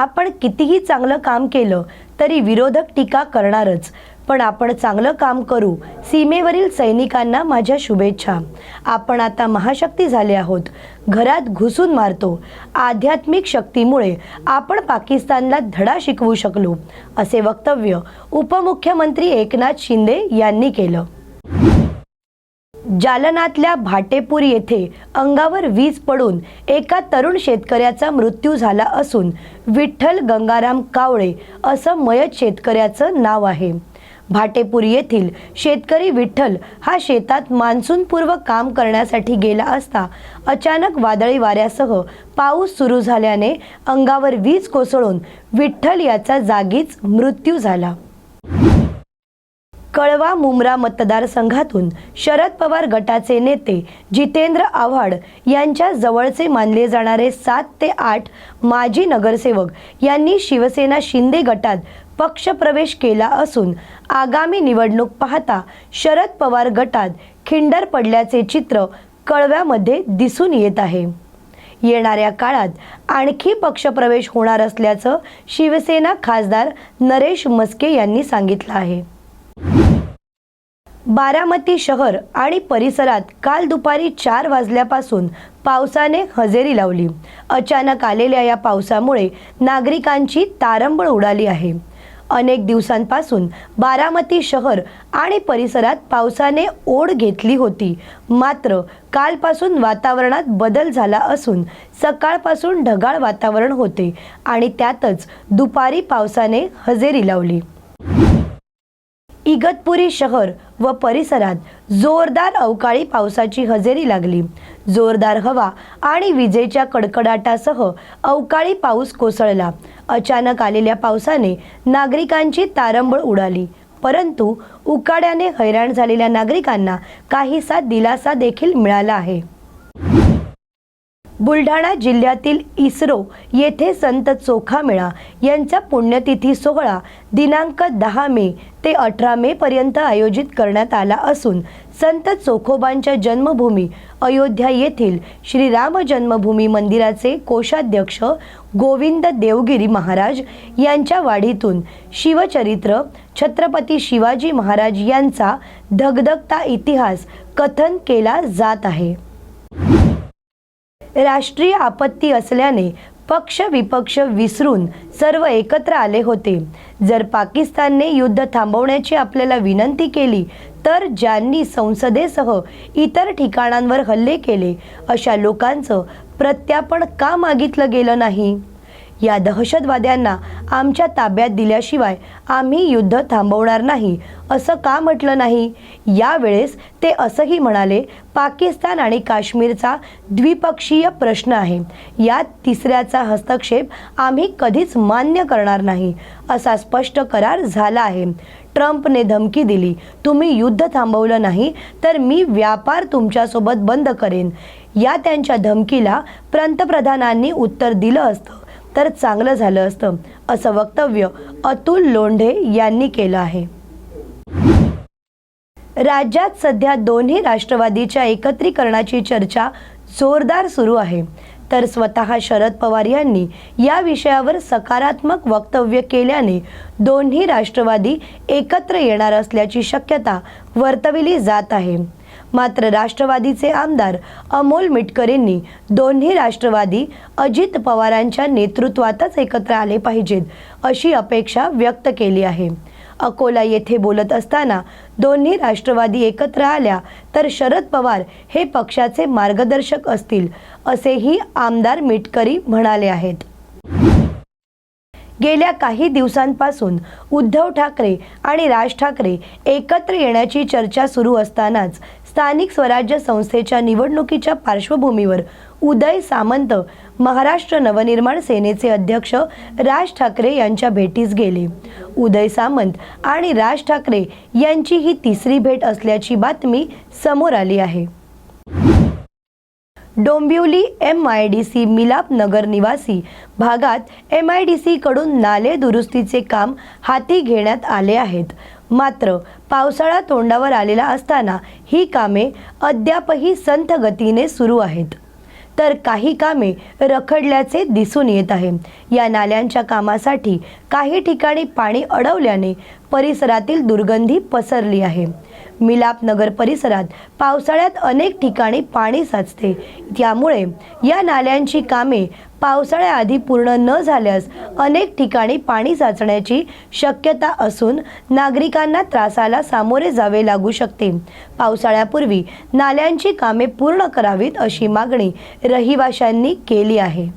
आपण कितीही चांगलं काम केलं तरी विरोधक टीका करणारच. पण आपण चांगलं काम करू सीमेवरील सैनिकांना माझ्या शुभेच्छा. आपण आता महाशक्ती झाले आहोत. घरात घुसून मारतो. आध्यात्मिक शक्तीमुळे आपण पाकिस्तानला धडा शिकवू शकलो असे वक्तव्य उपमुख्यमंत्री एकनाथ शिंदे यांनी केलं. जालनातल्या भाटेपूर येथे अंगावर वीज पडून एका तरुण शेतकऱ्याचा मृत्यू झाला असून विठ्ठल गंगाराम कावळे असं मयत शेतकऱ्याचं नाव आहे. भाटेपूर येथील शेतकरी विठ्ठल हा शेतात मान्सूनपूर्व काम करण्यासाठी गेला असता अचानक वादळी वाऱ्यासह पाऊस सुरू झाल्याने अंगावर वीज कोसळून विठ्ठल याचा जागीच मृत्यू झाला. कळवा मुंब्रा मतदारसंघातून शरद पवार गटाचे नेते जितेंद्र आव्हाड यांच्या जवळचे मानले जाणारे सात ते आठ माजी नगरसेवक यांनी शिवसेना शिंदे गटात पक्षप्रवेश केला असून आगामी निवडणूक पाहता शरद पवार गटात खिंडर पडल्याचे चित्र कळव्यामध्ये दिसून येत आहे. येणाऱ्या काळात आणखी पक्षप्रवेश होणार असल्याचं शिवसेना खासदार नरेश मस्के यांनी सांगितलं आहे. बारामती शहर आणि परिसरात काल दुपारी चार वाजल्यापासून पावसाने हजेरी लावली. अचानक आलेल्या या पावसामुळे नागरिकांची तारंबळ उडाली आहे. अनेक दिवसांपासून बारामती शहर आणि परिसरात पावसाने ओढ घेतली होती. मात्र कालपासून वातावरणात बदल झाला असून सकाळपासून ढगाळ वातावरण होते आणि त्यातच दुपारी पावसाने हजेरी लावली. इगतपुरी शहर व परिसरात जोरदार अवकाळी पावसाची हजेरी लागली. जोरदार हवा आणि विजेच्या कडकडाटासह अवकाळी पाऊस कोसळला. अचानक आलेल्या पावसाने नागरिकांची तारंबळ उडाली. परंतु उकाड्याने हैराण झालेल्या नागरिकांना काहीसा दिलासा देखील मिळाला आहे. बुलढाणा जिल्ह्यातील इस्रो येथे संत चोखामेळा यांचा पुण्यतिथी सोहळा दिनांक दहा मे ते अठरा मे पर्यंत आयोजित करण्यात आला असून संत चोखोबांच्या जन्मभूमी अयोध्या येथील श्रीराम जन्मभूमी मंदिराचे कोषाध्यक्ष गोविंद देवगिरी महाराज यांच्या वाढीतून शिवचरित्र छत्रपती शिवाजी महाराज यांचा धगधगता इतिहास कथन केला जात आहे. राष्ट्रीय आपत्ती असल्याने पक्ष विपक्ष विसरून सर्व एकत्र आले होते. जर पाकिस्तानने युद्ध थांबवण्याची आपल्याला विनंती केली तर ज्यांनी संसदेसह इतर ठिकाणांवर हल्ले केले अशा लोकांचं प्रत्यापण का मागितलं गेलं नाही? या दहशतवाद्यांना आमच्या ताब्यात दिल्याशिवाय आम्ही युद्ध थांबवणार नाही. असं का म्हटलं नाही? यावेळेस ते असंही म्हणाले पाकिस्तान आणि काश्मीरचा द्विपक्षीय प्रश्न आहे. यात तिसऱ्याचा हस्तक्षेप आम्ही कधीच मान्य करणार नाही. असा स्पष्ट करार झाला आहे. ट्रम्पने धमकी दिली तुम्ही युद्ध थांबवलं नाही तर मी व्यापार तुमच्यासोबत बंद करेन. या त्यांच्या धमकीला पंतप्रधानांनी उत्तर दिलं असतं. तर चांगलं झालं असतं असं वक्तव्य अतुल लोंढे यांनी केलं आहे. राज्यात सध्या दोन्ही राष्ट्रवादीच्या एकत्रीकरणाची चर्चा जोरदार सुरू आहे. तर स्वतः शरद पवार यांनी या विषयावर सकारात्मक वक्तव्य केल्याने दोन्ही राष्ट्रवादी एकत्र येणार असल्याची शक्यता वर्तविली जात आहे. मात्र राष्ट्रवादीचे आमदार अमोल मिटकरेंनी दोन्ही राष्ट्रवादी अजित पवारांच्या नेतृत्वातच एकत्र आले पाहिजेत अशी अपेक्षा व्यक्त केली आहे. अकोला येथे बोलत असताना दोन्ही राष्ट्रवादी एकत्र आल्या तर शरद पवार हे पक्षाचे मार्गदर्शक असतील असेही आमदार मिटकरी म्हणाले आहेत. गेल्या काही दिवसांपासून उद्धव ठाकरे आणि राज ठाकरे एकत्र येण्याची चर्चा सुरू असतानाच स्थानिक स्वराज्य संस्थेच्या निवडणुकीच्या पार्श्वभूमीवर उदय सामंत महाराष्ट्र नवनिर्माण सेनेचे अध्यक्ष राज ठाकरे यांच्या भेटीस गेले. उदय सामंत आणि राज ठाकरे यांची ही तिसरी भेट असल्याची बातमी समोर आली आहे. Dombivli M I D C Milap Nagar निवासी भागात एम आय डी सीकडून नाले दुरुस्तीचे काम हाती घेण्यात आले आहेत. मात्र पावसाळा तोंडावर आलेला असताना ही कामे अद्यापही संथ गतीने सुरू आहेत. तर काही कामे रखडल्याचे दिसून येत आहे. या नाल्यांच्या कामासाठी काही ठिकाणी पाणी अडवल्याने परिसरातील दुर्गंधी पसरली आहे. मिलाप नगर परिसरात पावसाळ्यात अनेक ठिकाणी पाणी साचते. त्यामुळे या नाल्यांची कामे पावसाळ्याआधी पूर्ण न झाल्यास अनेक ठिकाणी पाणी साचण्याची शक्यता असून नागरिकांना त्रासाला सामोरे जावे लागू शकते. पावसाळ्यापूर्वी नाल्यांची कामे पूर्ण करावीत अशी मागणी रहिवाशांनी केली आहे.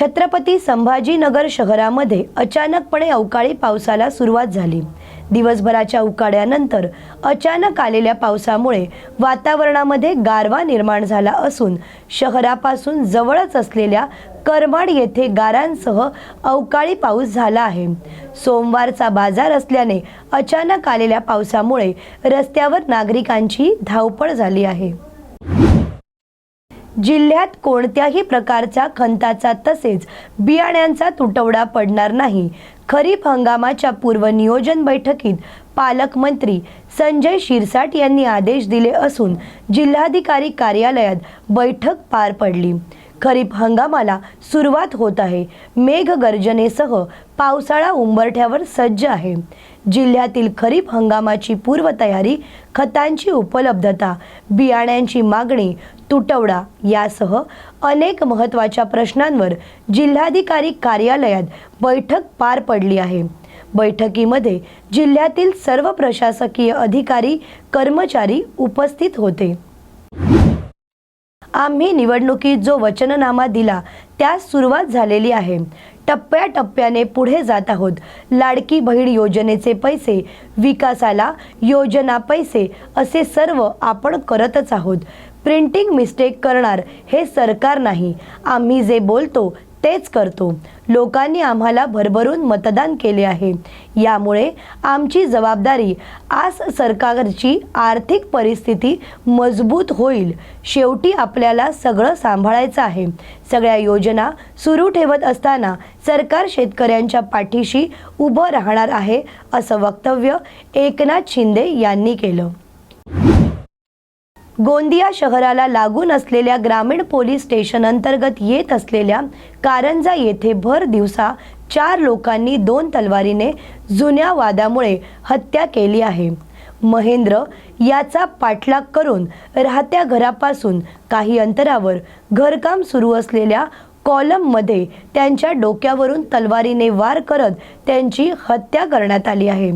छत्रपती संभाजीनगर शहरामध्ये अचानकपणे अवकाळी पावसाला सुरुवात झाली. दिवसभराच्या उकाड्यानंतर अचानक आलेल्या पावसामुळे वातावरणामध्ये गारवा निर्माण झाला असून शहरापासून जवळच असलेल्या करमाड येथे गारांसह अवकाळी पाऊस झाला आहे. सोमवारचा बाजार असल्याने अचानक आलेल्या पावसामुळे रस्त्यावर नागरिकांची धावपळ झाली आहे. जिल्ह्यात कोणत्याही प्रकारचा खंताचा तसेच बियाण्यांचा तुटवडा पडणार नाही. खरीप हंगामाच्या पूर्वनियोजन बैठकीत पालकमंत्री संजय शिरसाट यांनी आदेश दिले असून जिल्हाधिकारी कार्यालयात बैठक पार पडली. खरीप हंगामाला सुरुवात होत आहे. मेघगर्जनेसह पावसाळा उंबरठ्यावर सज्ज आहे. जिल्ह्यातील खरीप हंगामाची पूर्वतयारी खतांची उपलब्धता बियाण्यांची मागणी तुटवडा यासह अनेक महत्त्वाच्या प्रश्नांवर जिल्हाधिकारी कार्यालयात बैठक पार पडली आहे. बैठकीमध्ये जिल्ह्यातील सर्व प्रशासकीय अधिकारी कर्मचारी उपस्थित होते. आम्ही निवडणुकीत जो वचननामा दिला त्यास सुरुवात झालेली आहे. टप्प्याटप्प्याने पुढे जात आहोत. लाडकी बहीण योजनेचे पैसे विकासाला योजना पैसे असे सर्व आपण करतच आहोत. प्रिंटिंग मिस्टेक करणार हे सरकार नाही. आम्ही जे बोलतो तेच करतो. लोकांनी आम्हाला भरभरून मतदान केले आहे. यामुळे आमची जबाबदारी आज सरकारची आर्थिक परिस्थिती मजबूत होईल. शेवटी आपल्याला सगळं सांभाळायचं आहे. सगळ्या योजना सुरू ठेवत असताना सरकार शेतकऱ्यांच्या पाठीशी उभं राहणार आहे असं वक्तव्य एकनाथ शिंदे यांनी केलं. गोंदिया शहराला लागून असलेल्या ग्रामीण पोलीस स्टेशन अंतर्गत येत असलेल्या कारंजा येथे भर दिवसा चार लोकांनी दोन तलवारीने जुन्या वादामुळे हत्या केली आहे. महेंद्र याचा पाठलाग करून राहत्या घरापासून काही अंतरावर घरकाम सुरू असलेल्या कॉलममध्ये त्यांच्या डोक्यावरून तलवारीने वार करत त्यांची हत्या करण्यात आली आहे.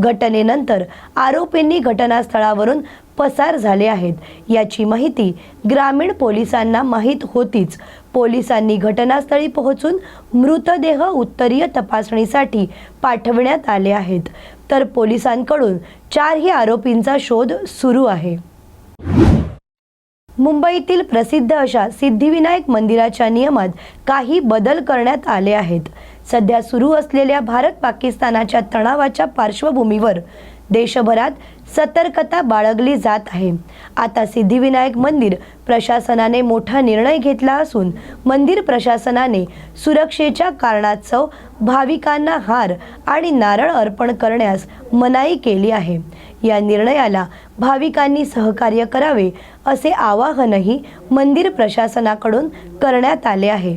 घटनेनंतर आरोपींनी घटनास्थळावरून पसार झाले आहेत. याची माहिती ग्रामीण पोलिसांना माहीत होतीच. पोलिसांनी घटनास्थळी पोहोचून मृतदेह उत्तरीय तपासणीसाठी पाठवण्यात आले आहेत. तर पोलिसांकडून चारही आरोपींचा शोध सुरू आहे. मुंबईतील प्रसिद्ध अशा सिद्धिविनायक मंदिराच्या नियमात काही बदल करण्यात आले आहेत. सध्या सुरू असलेल्या भारत पाकिस्तानाच्या तणावाच्या पार्श्वभूमीवर देशभरात सतर्कता बाळगली जात आहे. आता सिद्धिविनायक मंदिर प्रशासनाने मोठा निर्णय घेतला असून मंदिर प्रशासनाने सुरक्षेच्या कारणास्तव भाविकांना हार आणि नारळ अर्पण करण्यास मनाई केली आहे. या निर्णयाला भाविकांनी सहकार्य करावे असे आवाहनही मंदिर प्रशासनाकडून करण्यात आले आहे.